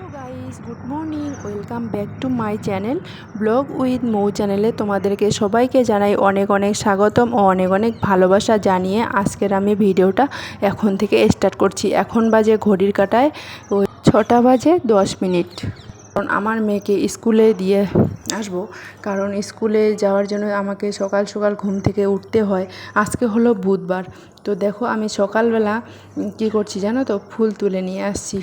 Hello guys, good morning, welcome back to my channel, blog with Mou চ্যানেলে তোমাদেরকে সবাইকে জানাই অনেক অনেক স্বাগতম ও অনেক অনেক ভালোবাসা জানিয়ে আজকের আমি ভিডিওটা এখন থেকে স্টার্ট করছি। এখন বাজে ঘড়ির কাটায় ওই ছটা বাজে দশ মিনিট। কারণ আমার মেয়েকে স্কুলে দিয়ে আসব, কারণ স্কুলে যাওয়ার জন্য আমাকে সকাল সকাল ঘুম থেকে উঠতে হয়। আজকে হলো বুধবার। তো দেখো আমি সকালবেলা কী করছি জানো তো? ফুল তুলে নিয়ে আসছি।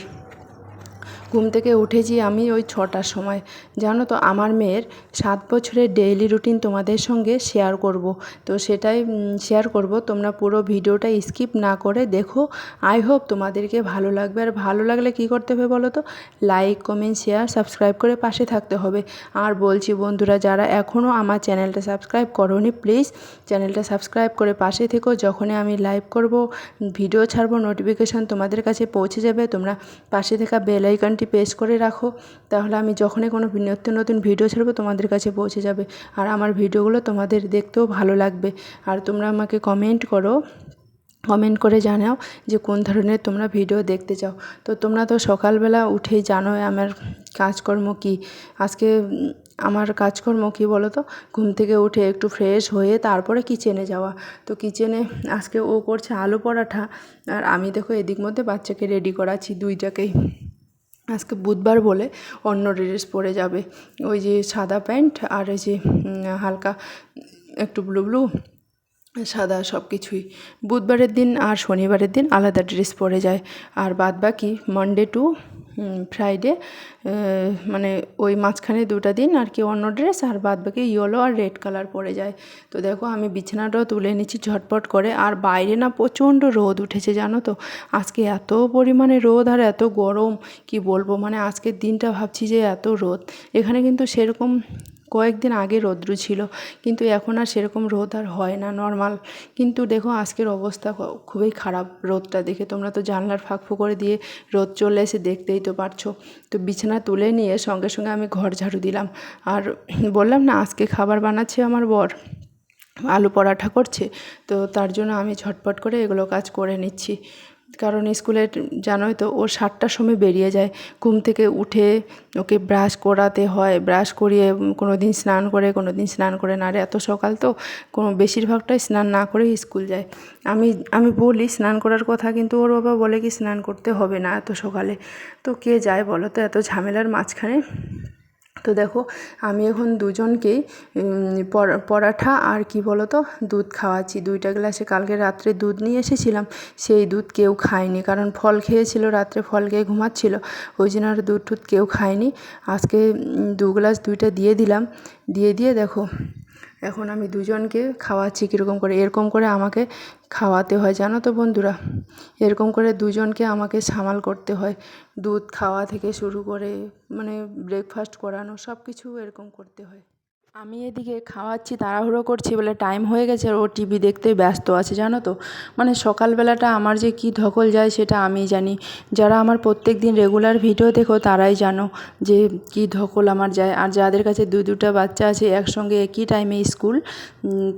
ঘুম থেকে উঠেছি আমি ওই ছটার সময়। জানো তো, আমার মেয়ের সাত বছরের ডেইলি রুটিন তোমাদের সঙ্গে শেয়ার করব। তো সেটাই শেয়ার করব। তোমরা পুরো ভিডিওটা স্কিপ না করে দেখো। আই হোপ তোমাদেরকে ভালো লাগবে। আর ভালো লাগলে কি করতে হবে বলো তো? লাইক কমেন্ট শেয়ার সাবস্ক্রাইব করে পাশে থাকতে হবে। আর বলছি বন্ধুরা, যারা এখনও আমার চ্যানেলটা সাবস্ক্রাইব করোনি প্লিজ চ্যানেলটা সাবস্ক্রাইব করে পাশে থেকো। যখনই আমি লাইভ করব ভিডিও ছাড়বো নোটিফিকেশান তোমাদের কাছে পৌঁছে যাবে। তোমরা পাশে থাকা বেল আইকন বাটনটি প্রেস করে রাখো, তাহলে আমি যখনই কোনো নিত্য নতুন ভিডিও ছাড়বো তোমাদের কাছে পৌঁছে যাবে। আর আমার ভিডিওগুলো তোমাদের দেখতেও ভালো লাগবে। আর তোমরা আমাকে কমেন্ট করো কমেন্ট করে জানাও যে কোন ধরনের তোমরা ভিডিও দেখতে চাও। তো তোমরা তো সকালবেলা উঠেই জানো আমার কাজকর্ম কী। আজকে, আমার কাজকর্ম কী বলো তো ঘুম থেকে উঠে একটু ফ্রেশ হয়ে তারপরে কিচেনে যাওয়া। তো কিচেনে আজকে ও করছে আলু পরাঠা। আর আমি দেখো এদিক মধ্যে বাচ্চাকে রেডি করাচ্ছি, দুইটাকেই। আজকে বুধবার বলে অন্য ড্রেস পরে যাবে। ওই যে সাদা প্যান্ট আর ওই যে হালকা একটু ব্লু ব্লু, সাদা সব কিছুই বুধবারের দিন আর শনিবারের দিন আলাদা ড্রেস পরে যায়। আর বাদ বাকি মানডে টু ফ্রাইডে মানে ওই মাঝখানে দুটা দিন আর কি অন্য ড্রেস আর বাদ বাকি ইয়েলো আর রেড কালার পরে যায়। তো দেখো আমি বিছানাটাও তুলে নিচ্ছি ঝটপট করে। আর বাইরে না প্রচণ্ড রোদ উঠেছে, জানো তো? আজকে এত পরিমাণে রোদ আর এত গরম, কি বলব? মানে আজকের দিনটা ভাবছি যে এত রোদ। এখানে কিন্তু সেরকম কয়েকদিন আগে রৌদ্র ছিল, কিন্তু এখন আর সেরকম রোদ আর হয় না নর্মাল কিন্তু দেখো, আজকের অবস্থা খুবই খারাপ রোদটা দেখে। তোমরা তো জানলার ফাঁক করে দিয়ে রোদ চলে এসে দেখতেই তো পারছ। তো বিছানা তুলে নিয়ে সঙ্গে সঙ্গে আমি ঘর ঝাড়ু দিলাম। আর বললাম না, আজকে খাবার বানাচ্ছে আমার বর। আলু পরাঠা করছে, তো তার জন্য আমি ঝটপট করে এগুলো কাজ করে নিচ্ছি। কারণ স্কুলে জানোই তো ও সাতটার সময় বেরিয়ে যায়। ঘুম থেকে উঠে ওকে ব্রাশ করাতে হয়। ব্রাশ করিয়ে কোনো দিন স্নান করে কোনো দিন স্নান করে না। আর এত সকাল তো, কোনো বেশিরভাগটাই স্নান না করেই স্কুল যায়। আমি আমি বলি স্নান করার কথা কিন্তু ওর বাবা বলে কি স্নান করতে হবে না এত সকালে। তো কে যায় বলো তো? এত ঝামেলার মাঝখানে তো দেখো, আমি এখন দুজনকেই পরাঠা আর কি বলো তো দুধ খাওয়াচ্ছি। দুইটা গ্লাসে কালকে রাত্রে দুধ নিয়ে এসেছিলাম, সেই দুধ কেউ খায়নি। কারণ ফল খেয়েছিল, রাত্রে ফল খেয়ে ঘুমাচ্ছিল, ওই জন্য আর দুধ টুধ কেউ খায়নি। আজকে দু গ্লাস দুইটা দিয়ে দিলাম। দিয়ে দিয়ে দেখো এখন আমি দুজনকে খাওয়াচ্ছি কীরকম করে, এরকম করে আমাকে খাওয়াতে হয়, জানো তো বন্ধুরা? এরকম করে দুজনকে আমাকে সামাল করতে হয়। দুধ খাওয়া থেকে শুরু করে মানে ব্রেকফাস্ট করানো সব কিছু এরকম করতে হয়। আমি এদিকে খাওয়াচ্ছি, তাড়াহুড়ো করছি বলে টাইম হয়ে গেছে, আর ও টিভি দেখতে ব্যস্ত আছে, জানো তো? মানে সকালবেলাটা আমার যে কী ধকল যায় সেটা আমিই জানি। যারা আমার প্রত্যেক দিন রেগুলার ভিডিও দেখো, তারাই জানো যে কী ধকল আমার যায়। আর যাদের কাছে দু দুটা বাচ্চা আছে, একসঙ্গে একই টাইমে স্কুল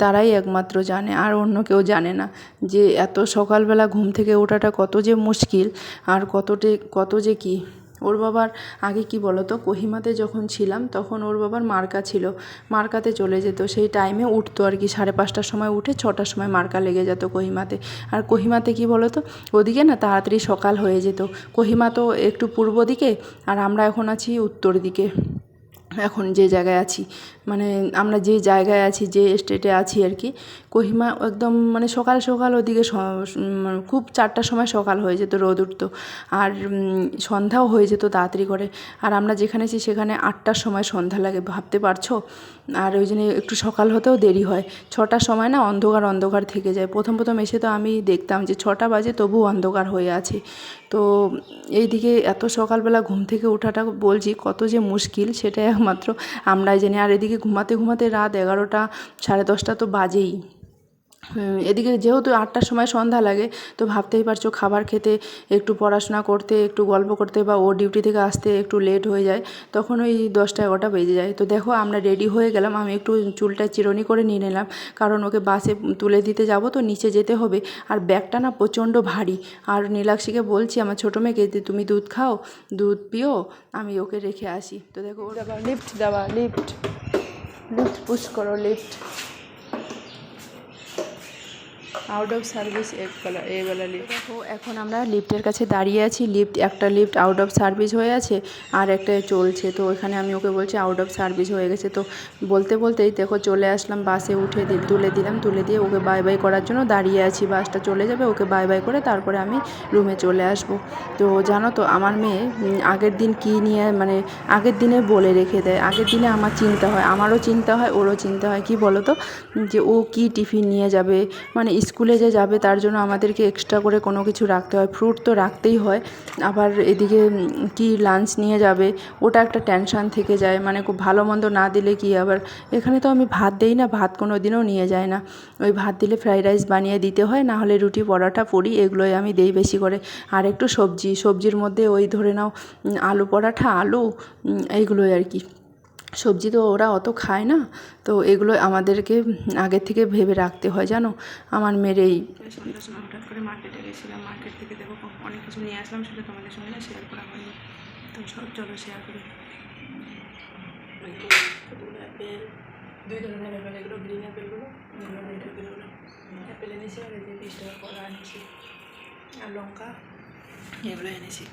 তারাই একমাত্র জানে, আর অন্য কেউ জানে না যে এত সকালবেলা ঘুম থেকে ওঠাটা কত যে মুশকিল, আর কতটে কত যে কী। ওর বাবার আগে কি বলতো, কোহিমাতে যখন ছিলাম তখন ওর বাবার মার্কা ছিল। মার্কাতে চলে যেত। সেই টাইমে উঠতো আর কি, সাড়ে পাঁচটার সময় উঠে ছটার সময় মার্কা লেগে যেত কোহিমাতে। আর কোহিমাতে কি বলতো, ওদিকে না তাড়াতাড়ি সকাল হয়ে যেত। কোহিমা তো একটু পূর্ব দিকে, আর আমরা এখন আছি উত্তর দিকে। এখন যে জায়গায় আছি। মানে আমরা যে জায়গায় আছি, যে স্টেটে আছি আর কি, কোহিমা একদম মানে সকাল সকাল ওদিকে মানে খুব চারটার সময় সকাল হয়ে যেত রোদ উঠতো। আর সন্ধ্যাও হয়ে যেত তাড়াতাড়ি করে। আর আমরা যেখানে আছি সেখানে আটটার সময় সন্ধ্যা লাগে, ভাবতে পারছ? আর ওই জন্য একটু সকাল হতেও দেরি হয়। ছটার সময় না অন্ধকার অন্ধকার থেকে যায়। প্রথম প্রথম এসে তো আমি দেখতাম যে ছটা বাজে তবু অন্ধকার হয়ে আছে। তো এই দিকে এত সকালবেলা ঘুম থেকে ওঠাটা বলছি, কত যে মুশকিল, সেটাই একমাত্র আমরাই জানি। আর এদিকে ঘুমাতে ঘুমাতে রাত এগারোটা, সাড়ে দশটা তো বাজেই। এদিকে যেহেতু আটটার সময় সন্ধ্যা লাগে, তো ভাবতেই পারছ খাবার খেতে, একটু পড়াশোনা করতে, একটু গল্প করতে বা ও ডিউটি থেকে আসতে একটু লেট হয়ে যায়, তখন ওই দশটা এগারোটা বেজে যায়। তো দেখো আমরা রেডি হয়ে গেলাম, আমি একটু চুলটা চিরুনি করে নিয়ে নিলাম, কারণ ওকে বাসে তুলে দিতে যাব তো নিচে যেতে হবে, আর ব্যাগটা না প্রচণ্ড ভারী। আর নীলাক্ষীকে বলছি, আমার ছোটো মেয়েকে যে তুমি দুধ খাও, দুধ পিও, আমি ওকে রেখে আসি। তো দেখো লিফট দেওয়া লিফট লিফট পুশ করো লিফট আউট অফ সার্ভিস এক বেলা এ বেলা লিফট দেখো, এখন আমরা লিফটের কাছে দাঁড়িয়ে আছি। লিফট একটা লিফট আউট অফ সার্ভিস হয়ে আছে, আর একটা চলছে। তো এখানে আমি ওকে বলছি আউট অফ সার্ভিস হয়ে গেছে। তো বলতে বলতেই দেখো, চলে আসলাম বাসে উঠে তুলে দিলাম। তুলে দিয়ে ওকে বাই বাই করার জন্য দাঁড়িয়ে আছি। বাসটা চলে যাবে, ওকে বাই বাই করে তারপরে আমি রুমে চলে আসব। তো জানো তো, আমার মেয়ে আগের দিন কী নিয়ে মানে আগের দিনে বলে রেখে দেয়। আগের দিনে আমার চিন্তা হয়। আমারও চিন্তা হয়, ওরও চিন্তা হয়। কি বলো তো যে ও কি টিফিন নিয়ে যাবে? মানে স্কুলে যে যাবে, তার জন্য আমাদেরকে এক্সট্রা করে কোনো কিছু রাখতে হয়। ফ্রুট তো রাখতেই হয়। আবার এদিকে কি লাঞ্চ নিয়ে যাবে, ওটা একটা টেনশান থেকে যায়। মানে খুব ভালো মন্দ না দিলে কি আবার, এখানে তো আমি ভাত দেই না, ভাত কোনো দিনও নিয়ে যায় না। ওই ভাত দিলে ফ্রাইড রাইস বানিয়ে দিতে হয়, না হলে রুটি, পরোটা, পুরি, এগুলোই আমি দেই বেশি করে। আর একটু সবজি, সবজির মধ্যে ওই ধরে নাও আলু পরাঠা, আলু এইগুলোই আর কি। সবজি তো ওরা অত খায় না তো এগুলো আমাদেরকে আগের থেকে ভেবে রাখতে হয় জানো? আমার মেয়ের এই সন্ধ্যার সময় হঠাৎ করে মার্কেটে গেছিলাম মার্কেট থেকে দেখো অনেক কিছু নিয়ে আসলাম সেটা তোমাদের সঙ্গে না শেয়ার করা হয়নি। তো সব চলো শেয়ার করি। অ্যাপেল দুই ধরনের অ্যাপেল এগুলো গ্রিন অ্যাপেলগুলো রেড অ্যাপেলগুলো অ্যাপেল এনেছি আর এই বিশ টাকা কলা এনেছি। আর লঙ্কা এগুলো এনেছি।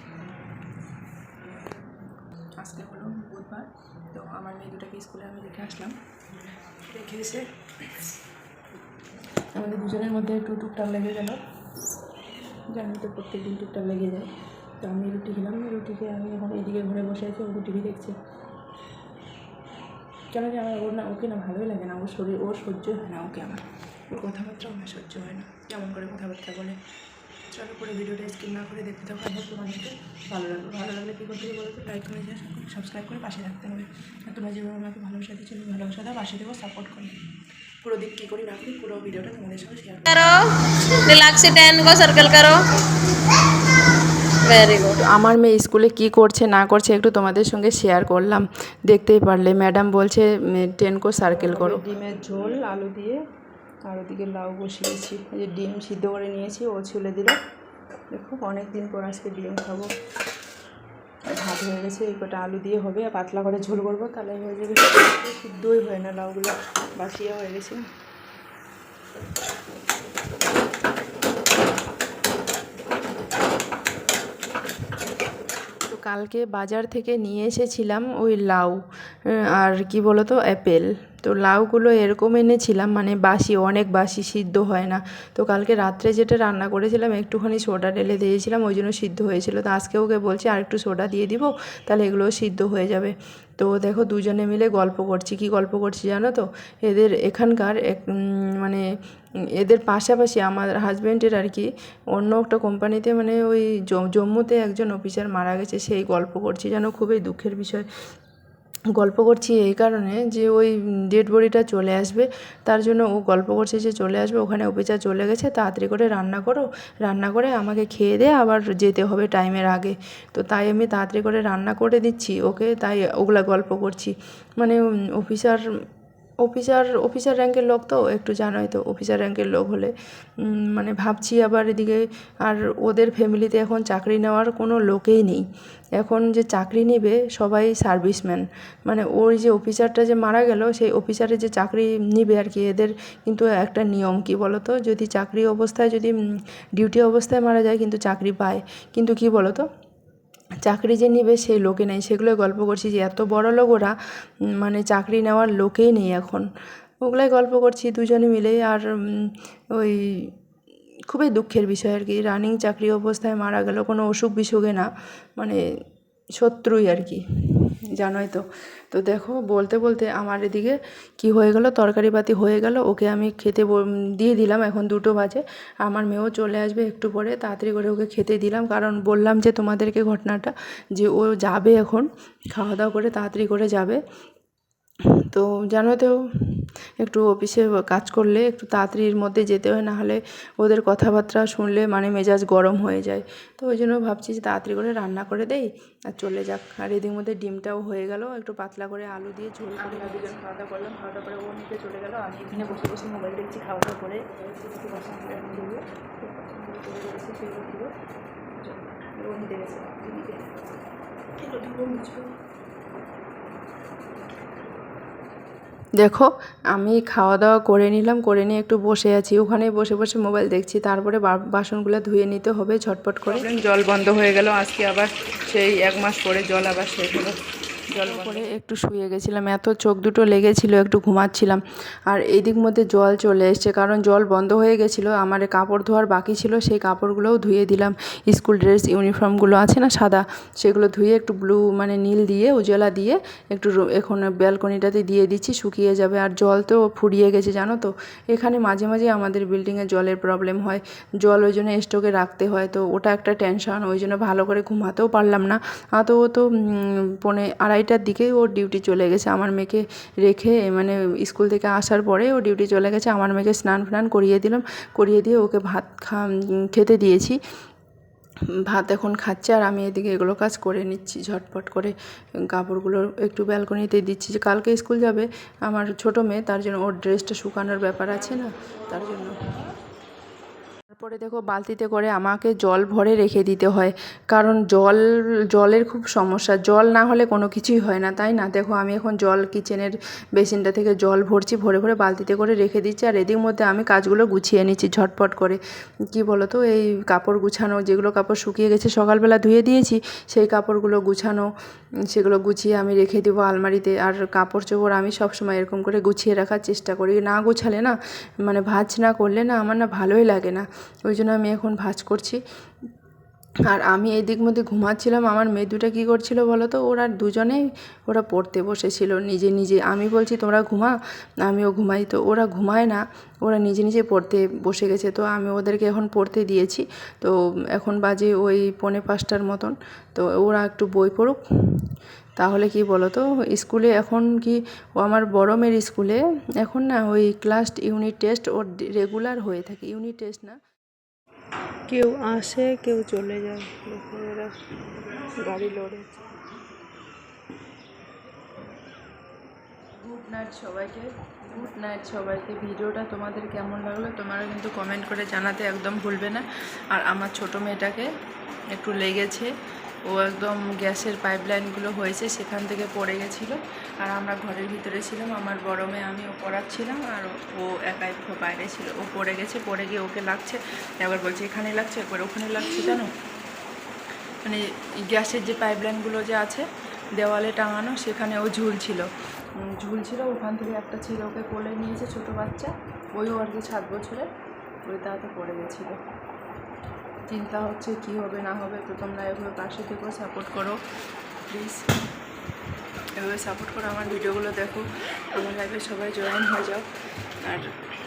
আজকে হলো বুধবার। তো আমার মেয়ে দুটাকে স্কুলে আমি রেখে আসলাম। রেখে এসে আমাদের দুজনের মধ্যে একটু টুকটাক লেগে গেল। জানি তো প্রত্যেক দিন টুকটাক লেগে যায়। তো আমি রুটি খেলাম রুটি খেয়ে আমি এখন এদিকে ঘরে বসে আছি, ও টিভি দেখছে। কেন যে আমার ওর না, ওকে না ভালোই লাগে না, ওর শরীর, ওর সহ্য হয় না ওকে আমার। ওর কথাবার্তা আমার সহ্য হয় না। কেমন করে কথাবার্তা বলে? চলো পুরো ভিডিওটা স্কিন না করে দেখতে থাকো। আশা করি অনেকে ভালো লাগবে। ভালো লাগলে কী করতে বলো তো লাইক করে দিয়ে সাবস্ক্রাইব করে পাশে রাখতে হবে। আর তোমরা যেভাবে আমাকে ভালোবাসা দিচ্ছ আমি ভালোবাসা দাও পাশে দেবো সাপোর্ট করো। পুরো দিক কী করি না পুরো ভিডিওটা তোমাদের সঙ্গে শেয়ার করো। রিল্যাক্সে টেন গো সার্কেল করো। ভেরি গুড আমার মেয়ে স্কুলে কি করছে না করছে একটু তোমাদের সঙ্গে শেয়ার করলাম। দেখতেই পারলে ম্যাডাম বলছে টেনকো সার্কেল করো। ডিমের ঝোল আলু দিয়ে আর ওদিকে লাউ বসিয়েছি। এই যে ডিম সিদ্ধ করে নিয়েছি, ও ছুলে দিল। দেখো অনেক দিন পর আজকে ডিম খাব। ভাত হয়ে গেছে, এই কটা আলু দিয়ে হবে। আর পাতলা করে ঝোল করব, তাহলে হয়ে যাবে সিদ্ধই হয় না লাউগুলো, বাসিয়া হয়ে গেছে। কালকে বাজার থেকে নিয়ে এসেছিলাম ওই লাউ, আর কি বলো তো অ্যাপেল। তো লাউগুলো এরকম এনেছিলাম মানে বাসি, অনেক বাসি সিদ্ধ হয় না। তো কালকে রাত্রে যেটা রান্না করেছিলাম, একটুখানি সোডা ঢেলে দিয়েছিলাম, ওই জন্য সিদ্ধ হয়েছিল। তো আজকে ওকে বলছি আর একটু সোডা দিয়ে দিব, তাহলে এগুলোও সিদ্ধ হয়ে যাবে। তো দেখো দুজনে মিলে গল্প করছি। কি গল্প করছি জানো তো? এদের এখানকার এক মানে এদের পাশাপাশি আমার হাজব্যান্ডের আর কি, অন্য একটা কোম্পানিতে মানে ওই জম্মুতে একজন অফিসার মারা গেছে, সেই গল্প করছি। যেন খুবই দুঃখের বিষয়। গল্প করছি এই কারণে যে ওই ডেড বডিটা চলে আসবে, তার জন্য ও গল্প করছে যে চলে আসবে, ওখানে অফিসার চলে গেছে, তাড়াতাড়ি করে রান্না করো, রান্না করে আমাকে খেয়ে দে, আবার যেতে হবে টাইমের আগে। তো তাই আমি তাড়াতাড়ি করে রান্না করে দিচ্ছি, ওকে তাই ওগুলা গল্প করছি। মানে অফিসার অফিসার অফিসার র্যাঙ্কের লোক তো, একটু জানোই তো অফিসার র্যাঙ্কের লোক হলে। মানে ভাবছি আবার এদিকে, আর ওদের ফ্যামিলিতে এখন চাকরি নেওয়ার কোনো লোকেই নেই। এখন যে চাকরি নেবে সবাই সার্ভিসম্যান মানে ওই যে অফিসারটা যে মারা গেল, সেই অফিসারের যে চাকরি নিবে আর কি, এদের কিন্তু একটা নিয়ম, কি বলো তো যদি চাকরি অবস্থায়, যদি ডিউটি অবস্থায় মারা যায়, কিন্তু চাকরি পায়। কিন্তু কি বলো তো চাকরি যে নিবে সেই লোকে নেই। সেগুলো গল্প করছি যে এত বড় লোক ওরা মানে চাকরি নেওয়ার লোকেই নেই এখন। ওগুলাই গল্প করছি দুজনে মিলে আর ওই খুবই দুঃখের বিষয় আর কি। রানিং চাকরি অবস্থায় মারা গেল, কোনো অসুখ বিসুখে না। মানে শত্রুই আর কি, জানোই তো। তো দেখো, বলতে বলতে আমার এদিকে কি হয়ে গেল, তরকারি পাতি হয়ে গেল, ওকে আমি খেতে দিয়ে দিলাম, এখন দুটো বাজে। আমার মেয়েও চলে আসবে একটু পরে, তাড়াতাড়ি করে ওকে খেতে দিলাম, কারণ বললাম যে তোমাদেরকে ঘটনাটা, যে ও যাবে এখন, খাওয়া দাওয়া করে তাড়াতাড়ি করে যাবে। তো জানো তো একটু অফিসে কাজ করলে একটু তাড়াতাড়ির মধ্যে যেতে হয় না হলে ওদের কথাবার্তা শুনলে মানে মেজাজ গরম হয়ে যায়। তো ওই জন্য ভাবছি যে তাড়াতাড়ি করে রান্না করে দেই আর চলে যাক। আর এদিক মধ্যে ডিমটাও হয়ে গেল একটু পাতলা করে আলু দিয়ে ঝোল করে দুজন খাওয়া দাওয়া করলাম খাওয়া দাওয়া করে ও নিতে চলে গেল আমি এখানে বসে বসে মোবাইল দেখছি খাওয়া দাওয়া করে ও নিতে গেছে দেখো, আমি খাওয়া দাওয়া করে নিলাম, করে নিয়ে একটু বসে আছি। ওখানে বসে বসে মোবাইল দেখছি। তারপরে বাসনগুলো ধুয়ে নিতে হবে ঝটপট করে। জল বন্ধ হয়ে গেল। আজকে আবার সেই এক মাস পরে জল আবার শেষ হলো। করে একটু শুয়ে গেছিলাম এত চোখ দুটো লেগেছিল একটু ঘুমাচ্ছিলাম। আর এদিক মধ্যে জল চলে এসছে কারণ জল বন্ধ হয়ে গেছিল আমার কাপড় ধোয়ার বাকি ছিল সেই কাপড়গুলোও ধুয়ে দিলাম। স্কুল ড্রেস ইউনিফর্মগুলো আছে না সাদা সেগুলো ধুয়ে একটু ব্লু মানে নীল দিয়ে উজলা দিয়ে একটু এখন ব্যালকনিটাতে দিয়ে দিচ্ছি শুকিয়ে যাবে। আর জল তো ফুরিয়ে গেছে জানো তো? এখানে মাঝে মাঝে আমাদের বিল্ডিংয়ে জলের প্রবলেম হয় জল ওই জন্য স্টকে রাখতে হয় তো ওটা একটা টেনশন ওই জন্য ভালো করে ঘুমাতেও পারলাম না। তো ও তো পৌনে আড়াইটার দিকে ওর ডিউটি চলে গেছে। আমার মেয়েকে রেখে মানে স্কুল থেকে আসার পরে ও ডিউটি চলে গেছে। আমার মেয়েকে স্নান ফ্নান করিয়ে দিলাম। করিয়ে দিয়ে ওকে ভাত খা খেতে দিয়েছি। ভাত এখন খাচ্ছে আর আমি এদিকে এগুলো কাজ করে নিচ্ছি। ঝটপট করে কাপড়গুলো একটু ব্যালকনিতে দিচ্ছি যে কালকে স্কুল যাবে। আমার ছোটো মেয়ে, তার জন্য ওর ড্রেসটা শুকানোর ব্যাপার আছে না? তার জন্য তারপরে দেখো বালতিতে করে আমাকে জল ভরে রেখে দিতে হয়। কারণ জল, জলের খুব সমস্যা। জল না হলে কোনো কিছুই হয় না, তাই না? দেখো আমি এখন জল কিচেনের বেসিনটা থেকে জল ভরছি, ভরে ভরে বালতিতে করে রেখে দিচ্ছি। আর এদিক মধ্যে আমি কাজগুলো গুছিয়ে নিচ্ছি ঝটপট করে। কি বলো তো এই কাপড় গুছানো, যেগুলো কাপড় শুকিয়ে গেছে সকালবেলা ধুয়ে দিয়েছি, সেই কাপড়গুলো গুছানো, সেগুলো গুছিয়ে আমি রেখে দেবো আলমারিতে। আর কাপড় চোপড় আমি সবসময় এরকম করে গুছিয়ে রাখার চেষ্টা করি। না গুছালে না মানে ভাজ না করলে না আমার না ভালোই লাগে না। ওই জন্য আমি এখন ভাঁজ করছি। আর আমি এই দিক মধ্যে ঘুমাচ্ছিলাম, আমার মেয়ে দুটা কী করছিল বলো তো? ওরা দুজনেই ওরা পড়তে বসেছিল, নিজে নিজে। আমি বলছি, তোমরা ঘুমা? আমিও ঘুমাই। তো ওরা ঘুমায় না, ওরা নিজে নিজে পড়তে বসে গেছে। তো আমি ওদেরকে এখন পড়তে দিয়েছি। তো এখন বাজে ওই পৌনে পাঁচটার মতন। তো ওরা একটু বই পড়ুক। তাহলে কি বলো তো? স্কুলে এখন কি, ও আমার বড় মেয়ের স্কুলে, এখন না ওই ক্লাস ইউনিট টেস্ট ওর রেগুলার হয়ে থাকে। ইউনিট টেস্ট না কেউ আসে, কেউ চলে যায়। দেখো এরা গাড়ি লড়ে। গুড নাইট সবাইকে। গুড নাইট সবাইকে। ভিডিওটা তোমাদের কেমন লাগল তোমারা কিন্তু কমেন্ট করে জানাতে একদম ভুলবে না। আর আমার ছোট মেয়েটাকে একটু লেগেছে। ও একদম গ্যাসের পাইপলাইনগুলো হয়েছে, সেখান থেকে পড়ে গেছিল। আর আমরা ঘরের ভিতরে ছিলাম, আমার গরমে আমি ও পড়াচ্ছিলাম, আর ও একাই বাইরে ছিল। ও পড়ে গেছে, পড়ে গিয়ে ওকে লাগছে। একবার বলছে, এখানে লাগছে? একবার ওখানে লাগছে জানো মানে গ্যাসের যে পাইপলাইনগুলো যে আছে, দেওয়ালে টাঙানো, সেখানে ও ঝুলছিল। ঝুলছিল, ওখান থেকে একটা ছেলে ওকে কোলে নিয়েছে ছোটো বাচ্চা, ওইও আর কি সাত বছরের, ওই তাতে পড়ে গেছিল। চিন্তা হচ্ছে কি হবে, না হবে, তো তোমরা এভাবে পাশে থেকেও সাপোর্ট করো প্লিজ এভাবে সাপোর্ট করো আমার ভিডিওগুলো দেখো, আমার লাইফে সবাই জয়েন হয়ে যাও। আর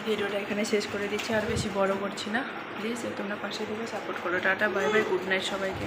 ভিডিওটা এখানে শেষ করে দিচ্ছি, আর বেশি বড় করছি না। প্লিজ তোমরা পাশে থেকে সাপোর্ট করো। Tata bye bye good night সবাইকে।